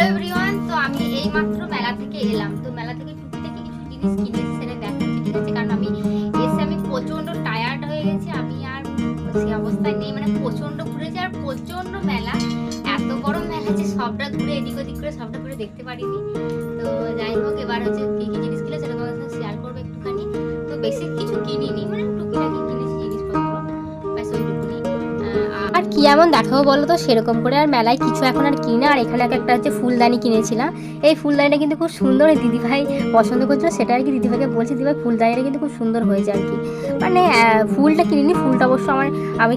Hello everyone তো আমি এই মাত্র মেলা থেকে এলাম। তো মেলা থেকে কিছু জিনিস কিনে সেরে দেখাচ্ছি ঠিক আছে? কারণ আমি এসে আমি টায়ার্ড হয়ে গেছি, আমি আর সেই অবস্থায় নেই। মানে প্রচণ্ড ঘুরেছি আর প্রচণ্ড মেলা। এত বড় মেলা যে সবটা ঘুরে, এদিক ওদিক করে সবটা ঘুরে দেখতে পারিনি। তো যাই হোক, এবার হচ্ছে কি কি আর দেখাবো বলো তো? সেরকম করে আর মেলায় কিছু এখন আর কিনা আর এখানে এক একটা হচ্ছে ফুলদানি কিনেছিলাম। এই ফুলদানিটা কিন্তু খুব সুন্দর। দিদিভাই পছন্দ করছিল সেটা আর কি দিদিভাইকে বলছি, দিদিভাই, ফুলদানিটা কিন্তু খুব সুন্দর হয়েছে আর কি। মানে ফুলটা কিনিনি। ফুলটা অবশ্য আমার, আমি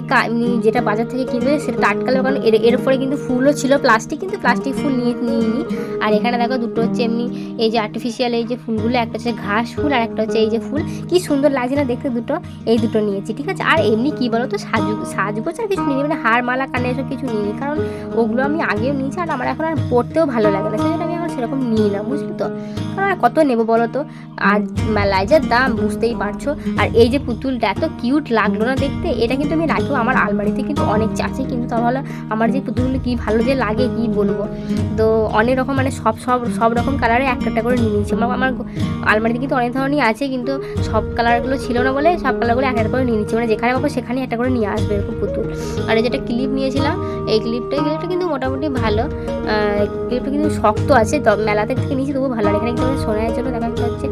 যেটা বাজার থেকে কিনবে সেটা টাটকালো কারণ এর এর উপরে কিন্তু ফুলও ছিল, প্লাস্টিক, কিন্তু প্লাস্টিক ফুল নিয়ে, নিইনি। আর এখানে দেখো দুটো হচ্ছে এমনি এই যে আর্টিফিশিয়াল এই যে ফুলগুলো, একটা হচ্ছে ঘাস ফুল আর একটা হচ্ছে এই যে ফুল। কি সুন্দর লাগছে না দেখতে দুটো? এই দুটো নিয়েছি, ঠিক আছে? আর এমনি কি বলো তো, সাজু, সাজগোজ আর কিছু নিই মানে হার মালা কানে এসব কিছু নিইনি, কারণ ওগুলো আমি আগেও নিয়েছি আর আমার এখন আর পড়তেও ভালো লাগে না সেই জন্য আমি এখন সেরকম নিই না, বুঝলি তো? কারণ আর কত নেব বলো তো? আর মেলায় যা দাম, বুঝতেই পারছ? আর এই যে পুতুলটা এত কিউট লাগল না দেখতে, এটা কিন্তু আমি রাখব আমার আলমারিতে কিন্তু অনেক আছে, কিন্তু তা ভালো আমার যে পুতুলগুলো কী ভালো যে লাগে কি বলব? তো অনেক রকম মানে সব সব সব রকম কালারে একটা একটা করে নিয়ে নিয়েছি। আমার আমার আলমারিতে কিন্তু অনেক ধরনেরই আছে, কিন্তু সব কালারগুলো ছিল না বলে সব কালারগুলো এক একটা করে নিয়ে নিচ্ছি। মানে যেখানে পাবো সেখানে একটা করে নিয়ে আসবে এরকম পুতুল। আর যেটা ক্লিপ নিয়েছিলাম। এই ক্লিপটা ক্লিপটা কিন্তু মোটামুটি ভালো। ক্লিপটা কিন্তু শক্ত আছে মেলাতে থেকে নিয়েছি তবু ভালো এখানে কিন্তু সোনার জন্য দেখা যাচ্ছে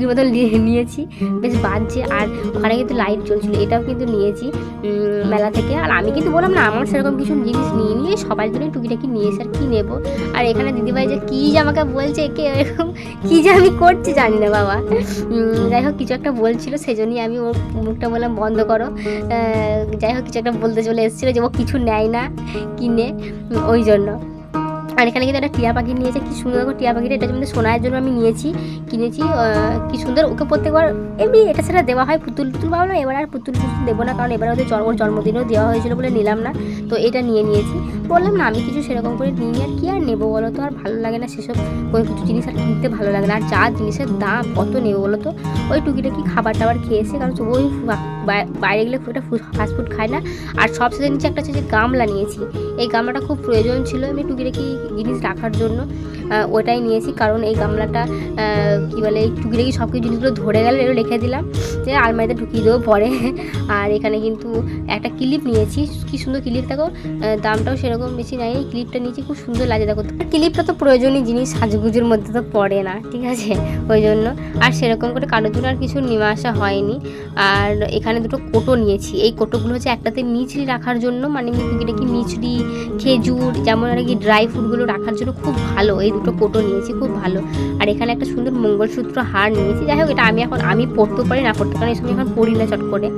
এমনি ডুগডুগির মতো নিয়ে- নিয়েছি। বেশ বাজছে আর ওখানে কিন্তু লাইট জ্বলছিল এটাও কিন্তু নিয়েছি মেলা থেকে। আর আমি কিন্তু বললাম না, আমার সেরকম কিছু জিনিস নিয়ে নিয়ে সবার জন্য টুকিটাকি নিয়েছি আর কি নেব। আর এখানে দিদিভাই যে কী যে আমাকে বলছে কে এরকম কী যে আমি করছি জানি না বাবা। যাই হোক, কিছু একটা বলছিল সেই জন্যই আমি ওর মুখটা বললাম, বন্ধ করো। যাই হোক, কিছু একটা বলতে চলে এসেছিল যে ও কিছু নেয় না কিনে ওই জন্য। আর এখানে কিন্তু একটা টিয়া পাখি নিয়েছে, কি সুন্দর টিয়া পাখিটা, এটা কিন্তু সোনার জন্য আমি নিয়েছি, কিনেছি কি সুন্দর, ওকে প্রত্যেকবার এমনি এটা সেটা দেওয়া হয়, পুতুল টুতুল ভাবলাম এবার আর পুতুল টুতুল দেবো না, কারণ এবার ওদের জন্ম, জন্মদিনও দেওয়া হয়েছিল বলে নিলাম না, তো এটা নিয়ে নিয়েছি। বললাম না, আমি কিছু সেরকম করে নিই আর কি আর নেব বলো তো, আর ভালো লাগে না সেসব কোনো কিছু জিনিস আর কিনতে ভালো লাগে না, আর যা জিনিসের দাম, কত নেব বলো তো, ওই টুকিটাকি খাবার টাবার খেয়েছে, কারণ ওই বাইরে গেলে খুব একটা ফাস্টফুড খায় না, আর সবচেয়ে নিচে একটা হচ্ছে যে গামলা নিয়েছি, এই গামলাটা খুব প্রয়োজন ছিল, এমনি টুকিটাকি জিনিস রাখার জন্য ওটাই নিয়েছি। কারণ এই গামলাটা কি বলে টুকিটাকি সব কিছু জিনিসগুলো ধরে গেলে এগুলো রেখে দিলাম যে আলমারিতে ঢুকিয়ে দেবো পরে। আর এখানে কিন্তু একটা ক্লিপ নিয়েছি। কি সুন্দর ক্লিপ, দেখো দামটাও সেরকম বেশি নাই। এই ক্লিপটা নিয়েছি, খুব সুন্দর লাগে দেখো। ক্লিপটা তো প্রয়োজনীয় জিনিস, সাজুগুজুর মধ্যে তো পড়ে না, ঠিক আছে? ওই জন্য। আর সেরকম করে কারোর জন্য আর কিছু নেওয়া আসা হয়নি। আর এখানে দুটো কোটো নিয়েছি। এই কোটোগুলো হচ্ছে একটাতে মিছরি রাখার জন্য মানে এটা কি মিছরি খেজুর, যেমন আর কি ড্রাই ফ্রুটগুলো রাখার জন্য খুব ভালো। এই দুটো কোটো নিয়েছি, খুব ভালো। আর এখানে একটা সুন্দর মঙ্গলসূত্র হার নিয়েছি। যাই হোক, এটা আমি এখন, আমি পড়তেও পারি, না পড়তে পারি এই সময় এখন পড়ি না চট করে।